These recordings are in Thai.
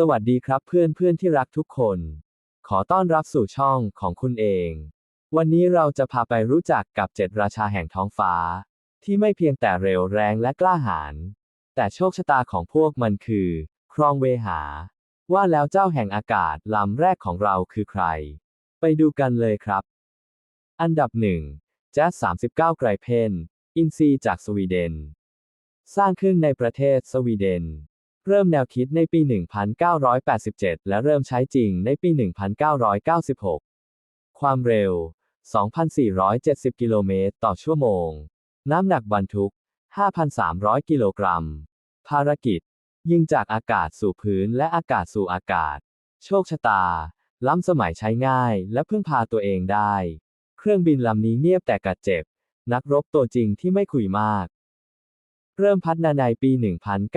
สวัสดีครับเพื่อนเพื่อนที่รักทุกคน ขอต้อนรับสู่ช่องของคุณเอง วันนี้เราจะพาไปรู้จักกับเจ็ดราชาแห่งท้องฟ้า ที่ไม่เพียงแต่เร็วแรงและกล้าหาญแต่โชคชะตาของพวกมันคือ ครองเวหา ว่าแล้วเจ้าแห่งอากาศลำแรกของเราคือใคร ไปดูกันเลยครับ อันดับหนึ่งแจ๊ส39 ไกรเพนอินซีจากสวีเดน สร้างขึ้นในประเทศสวีเดน เริ่มแนวคิดในปี 1987 และเริ่มใช้จริงในปี 1996 ความเร็ว 2,470 กิโลเมตรต่อชั่วโมง น้ำหนักบรรทุก 5,300 กิโลกรัม ภารกิจ ยิงจากอากาศสู่พื้นและอากาศสู่อากาศ โชคชะตา ล้ำสมัยใช้ง่ายและพึ่งพาตัวเองได้ เครื่องบินลำนี้เงียบแต่กัดเจ็บ นักรบตัวจริงที่ไม่คุยมาก เริ่มพัฒนาในปี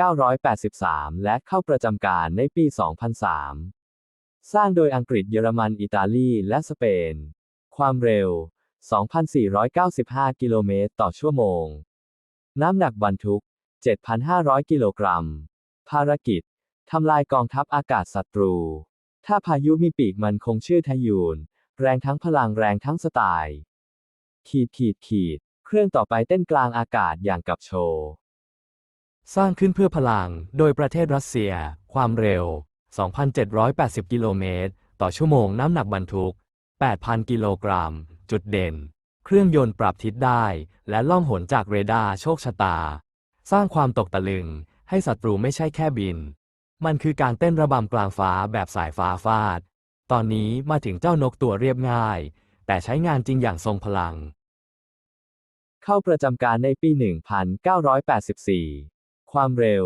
1983 และเข้าประจำการในปี 2003 สร้างโดยอังกฤษเยอรมัน อิตาลี และสเปน ความเร็ว 2,495 กิโลเมตรต่อชั่วโมง น้ำหนักบรรทุก 7,500 กิโลกรัม ภารกิจ ทำลายกองทัพอากาศศัตรู ถ้าพายุมีปีกมันคงชื่อทยูน แรงทั้งพลังแรงทั้งสไตล์ ขีดขีดขีด เครื่องต่อไปเต้นกลางอากาศอย่างกับโชว์ สร้างขึ้นเพื่อพลัง โดยประเทศรัสเซีย ความเร็ว 2,780 กิโลเมตร ต่อชั่วโมงน้ำหนักบรรทุก 8,000 กิโลกรัม จุดเด่น เครื่องยนต์ปรับทิศได้ และล่องหนจากเรดาร์โชคชะตา สร้างความตกตะลึง ให้ศัตรูไม่ใช่แค่บิน มันคือการเต้นระบำกลางฟ้าแบบสายฟ้าฟาด ตอนนี้มาถึงเจ้านกตัวเรียบง่าย แต่ใช้งานจริงอย่างทรงพลัง เข้าประจำการในปี 1984 ความเร็ว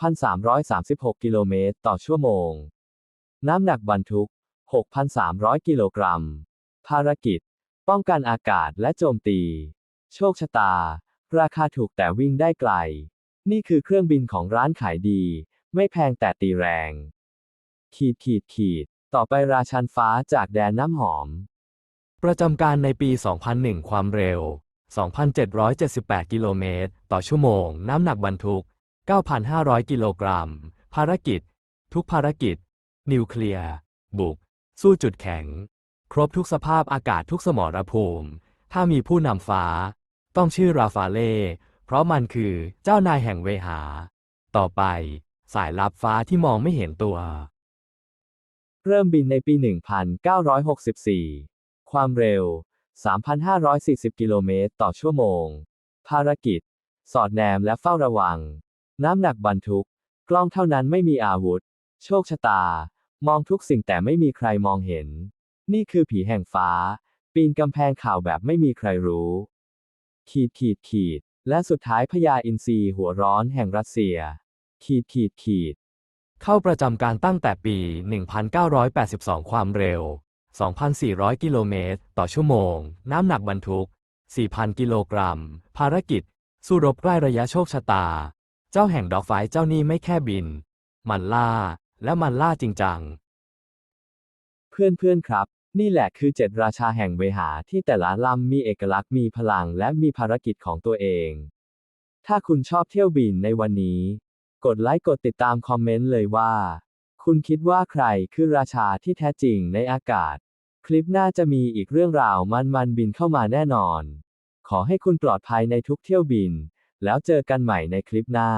2,336 กิโลเมตรต่อชั่วโมง น้ำหนักบรรทุก 6,300 กิโลกรัม ภารกิจ ป้องกันอากาศและโจมตี โชคชะตา ราคาถูกแต่วิ่งได้ไกล นี่คือเครื่องบินของร้านขายดี ไม่แพงแต่ตีแรง ขีดขีดขีด ต่อไปราชันฟ้าจากแดนน้ำหอม ประจำการในปี 2001 ความเร็ว 2,778 กิโลเมตร ต่อชั่วโมง น้ำหนักบรรทุก 9,500 กิโลกรัม ภารกิจ ทุกภารกิจ นิวเคลียร์ บุก สู้จุดแข็ง ครบทุกสภาพอากาศทุกสมรภูมิ ถ้ามีผู้นำฟ้า ต้องชื่อราฟาเล่ เพราะมันคือเจ้านายแห่งเวหา ต่อไป สายลับฟ้าที่มองไม่เห็นตัว เริ่มบินในปี 1964 ความเร็ว 3,540 กิโลเมตรต่อชั่วโมง ภารกิจ สอดแนมและเฝ้าระวัง น้ำหนักบรรทุก กล้องเท่านั้นไม่มีอาวุธ โชคชะตา มองทุกสิ่งแต่ไม่มีใครมองเห็น นี่คือผีแห่งฟ้า ปีนกำแพงข่าวแบบไม่มีใครรู้ ขีดขีดขีด และสุดท้ายพญาอินทรีหัวร้อนแห่งรัสเซีย ขีดขีดขีด เข้าประจำการตั้งแต่ปี 1982 ความเร็ว 2,400 กิโลเมตร ต่อชั่วโมง น้ำหนักบรรทุก 4,000 กิโลกรัม ภารกิจ สู้รบใกล้ระยะโชคชะตา เจ้าแห่งดอกไฟเจ้านี่ไม่แค่บิน มันล่า และมันล่าจริงจัง เพื่อนๆครับ นี่แหละคือเจ็ดราชาแห่งเวหาที่แต่ละลำมีเอกลักษณ์มีพลังและมีภารกิจของตัวเอง ถ้าคุณชอบเที่ยวบินในวันนี้ กดไลค์กดติดตามคอมเมนต์เลยว่า คุณคิดว่าใครคือราชาที่แท้จริงในอากาศ คลิปหน้าจะมีอีกเรื่องราวมันๆบินเข้ามาแน่นอน ขอให้คุณปลอดภัยในทุกเที่ยวบิน แล้วเจอกันใหม่ในคลิปหน้า